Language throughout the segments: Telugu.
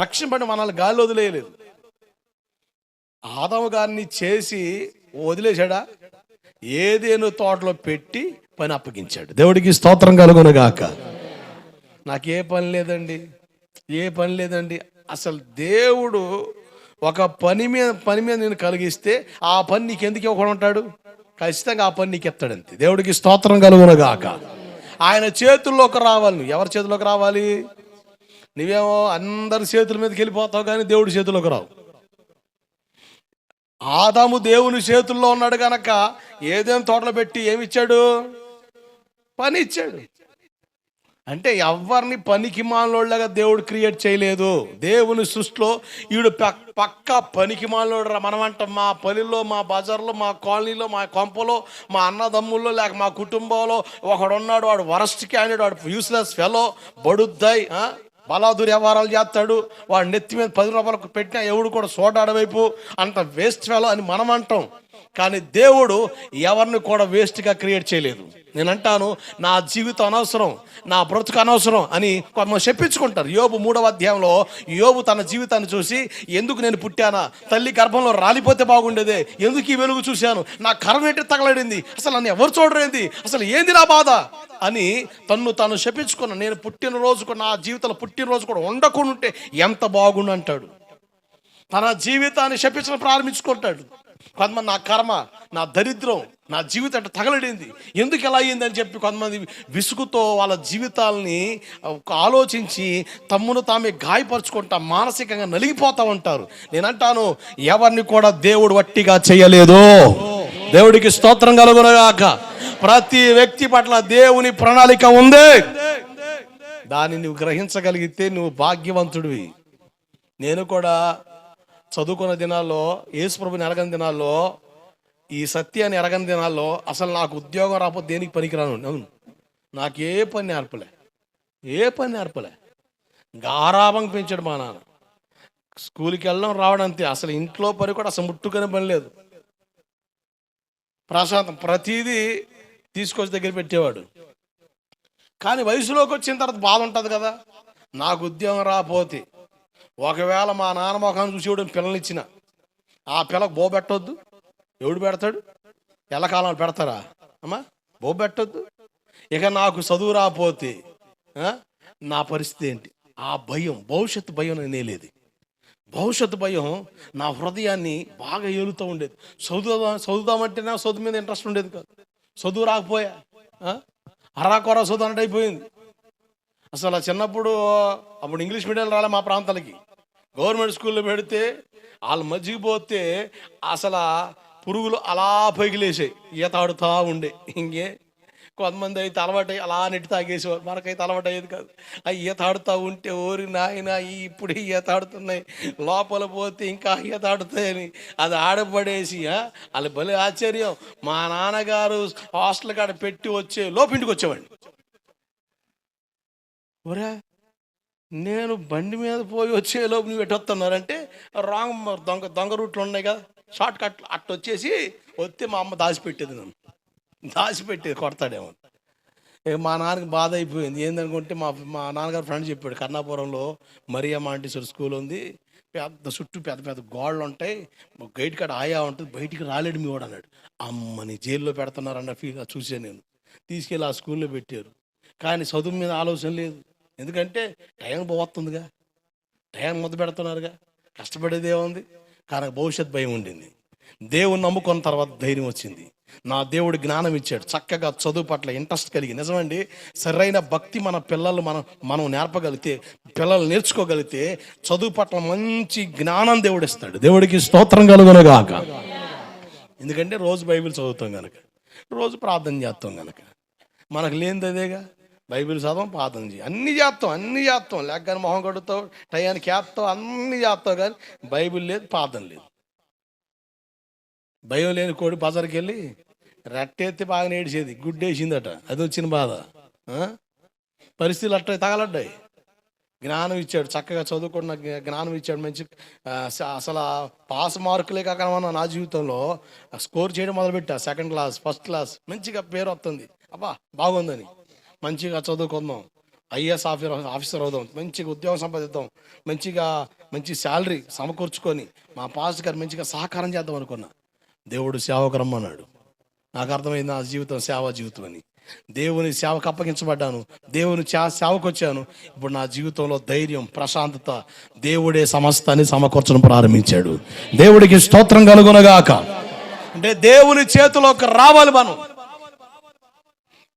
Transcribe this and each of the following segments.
రక్షింపడి మనల్ని గాలి వదిలేయలేదు. ఆదాము గారిని చేసి వదిలేశాడా? ఏదేను తోటలో పెట్టి పని అప్పగించాడు. దేవుడికి స్తోత్రం కలుగునుగాక నాకు ఏ పని లేదండి. ఏ పని లేదండి. అసలు దేవుడు ఒక పని మీద పని మీద నేను కలిగిస్తే ఆ పని నీకు ఎందుకు ఇవ్వకుండా ఉంటాడు ఖచ్చితంగా ఆ పని నీకు ఎత్తాడంతే దేవుడికి స్తోత్రం కలుగునుగాక ఆయన చేతుల్లోకి రావాలి నువ్వు ఎవరి చేతిలోకి రావాలి? నువ్వేమో అందరి చేతుల మీదకి వెళ్ళిపోతావు కానీ దేవుడి చేతిలోకి రావు. ఆదాము దేవుని చేతుల్లో ఉన్నాడు గనక ఏదేం తోటలో పెట్టి ఏమి ఇచ్చాడు పని ఇచ్చాడు అంటే ఎవరిని పనికి మానలోళ్ళగా దేవుడు క్రియేట్ చేయలేదు. దేవుని సృష్టిలో ఈడు పక్క పనికి మాలోడు మనం అంటాం. మా పనిలో మా బజార్లో మా కాలనీలో మా కొంపలో మా అన్నదమ్ముల్లో లేక మా కుటుంబంలో ఒకడున్నాడు వాడు వరస్ట్ క్యాండిడేట్ వాడు యూస్లెస్ ఫెలో బడుద్దాయి బలాదురి వ్యవహారాలు చేస్తాడు. వాడు నెత్తి మీద పది రూపాయలకు పెట్టినా ఎవడు కూడా సోటాడవైపు అంత వేస్ట్ ఫెలో అని మనం అంటాం. కానీ దేవుడు ఎవరిని కూడా వేస్ట్గా క్రియేట్ చేయలేదు. నేను అంటాను నా జీవితం అనవసరం నా బ్రతుకు అనవసరం అని కొంతమంది చెప్పించుకుంటారు. యోబు మూడవ అధ్యాయంలో యోబు తన జీవితాన్ని చూసి ఎందుకు నేను పుట్టానా? తల్లి గర్భంలో రాలిపోతే బాగుండేదే. ఎందుకు ఈ వెలుగు చూశాను? నా కర్మ ఏంటి తగలడింది? అసలు నన్ను ఎవరు చూడరేంది అసలు ఏంది నా బాధ? అని తన్ను తాను శపించుకున్న నేను పుట్టినరోజు కూడా నా జీవితంలో పుట్టినరోజు కూడా ఉండకుండా ఉంటే ఎంత బాగుండు అంటాడు. తన జీవితాన్ని శపించడం ప్రారంభించుకుంటాడు. కొంతమంది నా కర్మ నా దరిద్రం నా జీవితం అంటే తగలడింది. ఎందుకు ఎలా అయ్యింది అని చెప్పి కొంతమంది విసుగుతో వాళ్ళ జీవితాలని ఆలోచించి తమ్మును తామే గాయపరుచుకుంటా మానసికంగా నలిగిపోతా ఉంటారు. నేనంటాను ఎవరిని కూడా దేవుడు వట్టిగా చేయలేదు. దేవుడికి స్తోత్రం కలుగునగాక. ప్రతి వ్యక్తి పట్ల దేవుని ప్రణాళిక ఉంది. దాన్ని నువ్వు గ్రహించగలిగితే నువ్వు భాగ్యవంతుడివి. నేను కూడా చదువుకున్న దినాల్లో యేసుప్రభుని ఎరగని దినాల్లో ఈ సత్యాన్ని ఎరగని దినాల్లో అసలు నాకు ఉద్యోగం రాకపోతే దేనికి పనికిరాను? అవును. నాకు ఏ పని నేర్పలే. ఏ పని నేర్పలే. గారాభం పెంచాడు మా నాన్న. స్కూల్కి వెళ్ళడం రావడం అంతే. అసలు ఇంట్లో పని కూడా అసలు ముట్టుకునే పని లేదు. ప్రశాంతం. ప్రతిదీ తీసుకొచ్చి దగ్గర పెట్టేవాడు. కానీ వయసులోకి వచ్చిన తర్వాత బాధ ఉంటుంది కదా. నాకు ఉద్యోగం రాపోతే ఒకవేళ మా నాన్న మొఖాన్ని చూసి ఎవడు పిల్లలు ఇచ్చిన ఆ పిల్లకు బో పెట్టొద్దు. ఎవడు పెడతాడు? ఎల్లకాలం పెడతారా? అమ్మా బో పెట్టొద్దు. ఇక నాకు చదువు రాపోతే నా పరిస్థితి ఏంటి? ఆ భయం భవిష్యత్తు భయం నేనేలేదు భవిష్యత్తు భయం నా హృదయాన్ని బాగా ఏలుతూ ఉండేది. చదువుదాం చదువుదామంటే నా చదువు మీద ఇంట్రెస్ట్ ఉండేది కాదు. చదువు రాకపోయా? అరాకొర చదువు అన్నట్టు అయిపోయింది. అసలు చిన్నప్పుడు అప్పుడు ఇంగ్లీష్ మీడియం రాలే మా ప్రాంతాలకి. గవర్నమెంట్ స్కూల్లో పెడితే వాళ్ళు మజ్జిగిపోతే అసలు పురుగులు అలా పగిలేసాయి. ఈత ఆడుతూ ఉండే. ఇంకే కొంతమంది అయితే అలవాటు అలా నెట్టి తాగేసేవారు. మనకైతే అలవాటు అయ్యేది కాదు. ఆ ఈత ఆడుతూ ఉంటే ఓరి నాయన ఇప్పుడు ఈత ఆడుతున్నాయి లోపల పోతే ఇంకా ఈత ఆడుతాయని అది ఆడపడేసి వాళ్ళు వాళ్ళ భలే ఆశ్చర్యం. మా నాన్నగారు హాస్టల్ కాడ పెట్టి వచ్చే లోపింటికి వచ్చేవాడిని. ఒరే నేను బండి మీద పోయి వచ్చేలోపు నువ్వు ఎట్టొస్తున్నారంటే రాంగ్ దొంగ దొంగ రూట్లు ఉన్నాయి కదా షార్ట్ కట్ అట్ట వచ్చేసి వస్తే మా అమ్మ దాచిపెట్టేది నన్ను. దాచిపెట్టేది కొడతాడేమో. ఇక మా నాన్నకి బాధ అయిపోయింది. ఏందనుకుంటే మా మా నాన్నగారు ఫ్రెండ్ చెప్పాడు కర్ణాపురంలో మరియా మాంటేశ్వరి స్కూల్ ఉంది. పెద్ద చుట్టూ పెద్ద పెద్ద గోడలు ఉంటాయి. గైడ్ కాడ ఆయా ఉంటుంది బయటికి రాలేడు మీ వాడు అన్నాడు. అమ్మని జైల్లో పెడుతున్నారన్న ఫీల్ చూసాను నేను. తీసుకెళ్ళి ఆ స్కూల్లో పెట్టారు. కానీ చదువు మీద ఆలోచన లేదు. ఎందుకంటే టైం పోతుందిగా టైం మొదలు పెడుతున్నారుగా. కష్టపడేది ఏముంది? కానీ భవిష్యత్ భయం ఉండింది. దేవుని నమ్ముకున్న తర్వాత ధైర్యం వచ్చింది. నా దేవుడు జ్ఞానం ఇచ్చాడు. చక్కగా చదువు పట్ల ఇంట్రెస్ట్ కలిగి. నిజమండి సరైన భక్తి మన పిల్లలు మనం మనం నేర్పగలిగితే పిల్లలు నేర్చుకోగలిగితే చదువు పట్ల మంచి జ్ఞానం దేవుడు ఇస్తాడు. దేవుడికి స్తోత్రం కలుగునగాక. ఎందుకంటే రోజు బైబిల్ చదువుతాం కనుక రోజు ప్రార్థన చేస్తాం కనుక మనకు లేనిది అదేగా? బైబిల్ చదవం పాతం చేయి అన్ని చేస్తాం అన్ని చేస్తాం లేక మొహం కడుతావు టయానికి వేస్తావు అన్ని చేస్తావు కానీ బైబిల్ లేదు పాతం లేదు. భయం లేని కోడి బజార్కి వెళ్ళి రట్టెత్తి బాగా నేడిచేది గుడ్డేసిందట. అది వచ్చిన బాధ. పరిస్థితులు అట్ట తగలడ్డాయి. జ్ఞానం ఇచ్చాడు. చక్కగా చదువుకున్న జ్ఞానం ఇచ్చాడు. మంచి అసలు పాస్ మార్కులే కాకుండా నా జీవితంలో స్కోర్ చేయడం మొదలుపెట్టా. Second class first class. మంచిగా పేరు వస్తుంది. అబ్బా బాగుందని. మంచిగా చదువుకుందాం. ఐఏఎస్ ఆఫీసర్ ఆఫీసర్ అవుదాం. మంచిగా ఉద్యోగం సంపాదిద్దాం. మంచిగా మంచి శాలరీ సమకూర్చుకొని మా పాస్టర్ గారు మంచిగా సహకారం చేద్దాం అనుకున్నా. దేవుడు సేవకు రమ్మన్నాడు. నాకు అర్థమైంది? నా జీవితం సేవా జీవితం అని. దేవుని సేవకు అప్పగించబడ్డాను. దేవుని సేవకు వచ్చాను ఇప్పుడు నా జీవితంలో ధైర్యం ప్రశాంతత దేవుడే సమస్తాన్ని సమకూర్చడం ప్రారంభించాడు. దేవుడికి స్తోత్రం కలుగునగాక. అంటే దేవుని చేతిలోకి రావాలి మనం.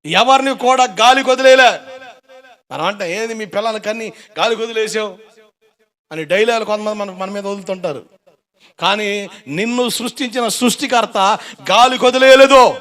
ఎవరిని కూడా గాలి కొదిలేలే. మనం అంటే ఏంది మీ పిల్లల కన్ని గాలి కొదిలేసావు? అని డైలాగులు కొంతమంది మన మన మీద వదులుతుంటారు. కానీ నిన్ను సృష్టించిన సృష్టికర్త గాలి కొదిలేయలేదు.